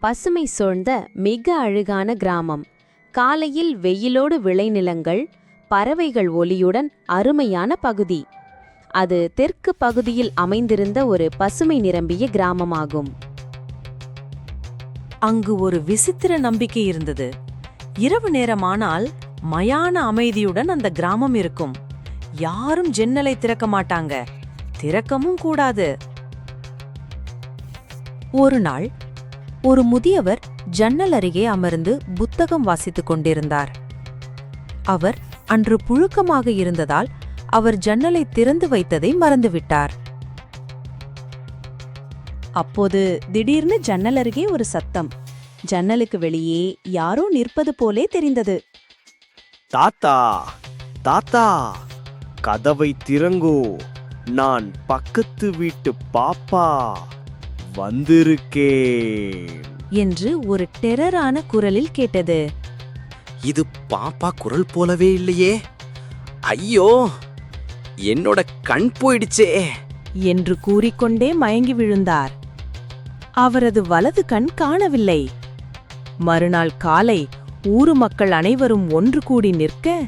பசுமை சூழ்ந்த மிக அழகான கிராமம். காலையில் வெயிலோடு விளைநிலங்கள் பறவைகள் ஒலியுடன் அருமையான பகுதி. அது தெற்கு பகுதியில் அமைந்திருந்த ஒரு பசுமை நிரம்பிய கிராமமாகும். அங்கு ஒரு விசித்திர நம்பிக்கை இருந்தது. இரவு நேரமானால் மயான அமைதியுடன் அந்த கிராமம் இருக்கும். யாரும் ஜன்னலை திறக்க மாட்டாங்க. திறக்கவும் கூடாது. ஒரு நாள் ஒரு முதியவர் ஜன்னல் அருகே அமர்ந்து புத்தகம் வாசித்துக் கொண்டிருந்தார். அவர் அன்று புழுக்கமாக இருந்ததால் அவர் ஜன்னலை திறந்து வைத்ததை மறந்துவிட்டார். அப்போது திடீர்னு ஜன்னல் அருகே ஒரு சத்தம். ஜன்னலுக்கு வெளியே யாரோ நிற்பது போலே தெரிந்தது. தாத்தா தாத்தா கதவை திறங்கோ. நான் பக்கத்து வீட்டு பாப்பா. வந்திருக்கேன் என்று ஒரு டெரரான குரலில் கேட்டது. இது பாப்பா குரல் போலவே இல்லையே. ஐயோ என்னோட கண் போயிடுச்சே. என்று கூறிக்கொண்டே மயங்கி விழுந்தார். அவரது வலது கண் காணவில்லை. மறுநாள் காலை ஊரு மக்கள் அனைவரும் ஒன்று கூடி நிற்க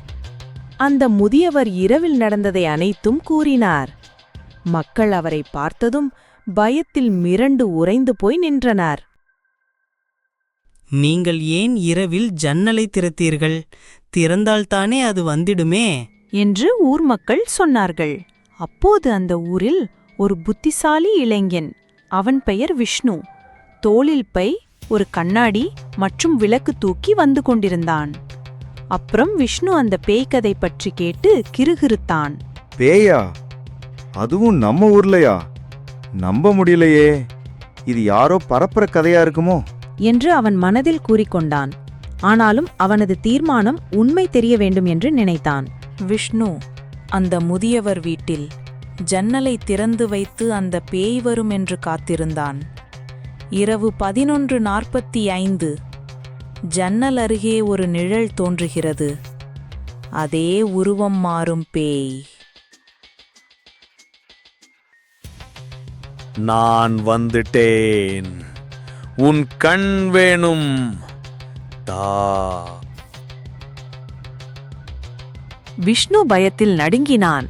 அந்த முதியவர் இரவில் நடந்ததை அனைத்தும் கூறினார். மக்கள் அவரை பார்த்ததும் பயத்தில் மிரண்டு உறைந்து போய் நின்றனர். நீங்கள் ஏன் இரவில் ஜன்னலை திறத்தீர்கள்? திறந்தால்தானே அது வந்திடுமே? என்று ஊர் மக்கள் சொன்னார்கள். அப்போது அந்த ஊரில் ஒரு புத்திசாலி இளைஞன் அவன் பெயர் விஷ்ணு. தோளில் பை ஒரு கண்ணாடி மற்றும் விளக்கு தூக்கி வந்து கொண்டிருந்தான். அப்புறம் விஷ்ணு அந்த பேய்க்கதை பற்றி கேட்டு கிறுகிறுத்தான் பேயா? அதுவும் நம்ம ஊர்லயா? நம்ப முடியலையே. இது யாரோ பரப்புற கதையா இருக்குமோ? என்று அவன் மனதில் கூறிக்கொண்டான். ஆனாலும் அவனது தீர்மானம் உண்மை தெரிய வேண்டும் என்று நினைத்தான். விஷ்ணு அந்த முதியவர் வீட்டில் ஜன்னலை திறந்து வைத்து அந்த பேய் வரும் என்று காத்திருந்தான். இரவு பதினொன்று நாற்பத்தி ஐந்து ஜன்னல் அருகே ஒரு நிழல் தோன்றுகிறது. அதே உருவம் மாறும் பேய். நான் வந்துட்டேன். உன் கண் வேணும். தா. விஷ்ணு பயத்தில் நடுங்கினான்.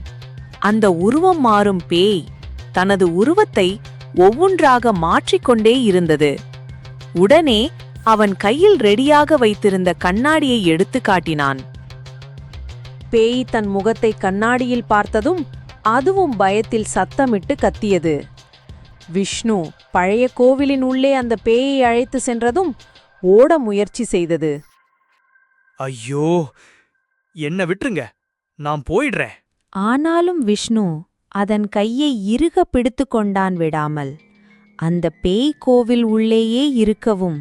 அந்த உருவம் மாறும் பேய் தனது உருவத்தை ஒவ்வொன்றாக மாற்றிக்கொண்டே இருந்தது. உடனே அவன் கையில் ரெடியாக வைத்திருந்த கண்ணாடியை எடுத்து காட்டினான். பேய் தன் முகத்தை கண்ணாடியில் பார்த்ததும் அதுவும் பயத்தில் சத்தமிட்டு கத்தியது. விஷ்ணு பழைய கோவிலின் உள்ளே அந்த பேயை அழைத்து சென்றதும் ஓட முயற்சி செய்தது. ஐயோ என்ன விட்டுருங்க. நான் போயிடுறேன். ஆனாலும் விஷ்ணு அதன் கையை இறுக பிடித்து கொண்டான் விடாமல். அந்த பேய் கோவில் உள்ளேயே இருக்கவும்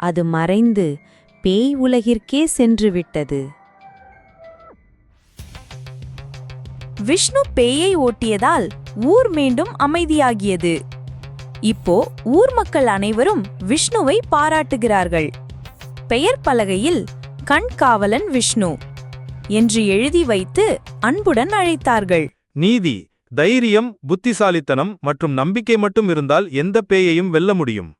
அது மறைந்து பேய் உலகிற்கே சென்று விட்டது. விஷ்ணு பேயை ஓட்டியதால் ஊர் மீண்டும் அமைதியாகியது. இப்போ ஊர் மக்கள் அனைவரும் விஷ்ணுவை பாராட்டுகிறார்கள். பெயர் பலகையில் கண்காவலன் விஷ்ணு என்று எழுதி வைத்து அன்புடன் அழைத்தார்கள். நீதி தைரியம் புத்திசாலித்தனம் மற்றும் நம்பிக்கை மட்டும் இருந்தால் எந்த பேயையும் வெல்ல முடியும்.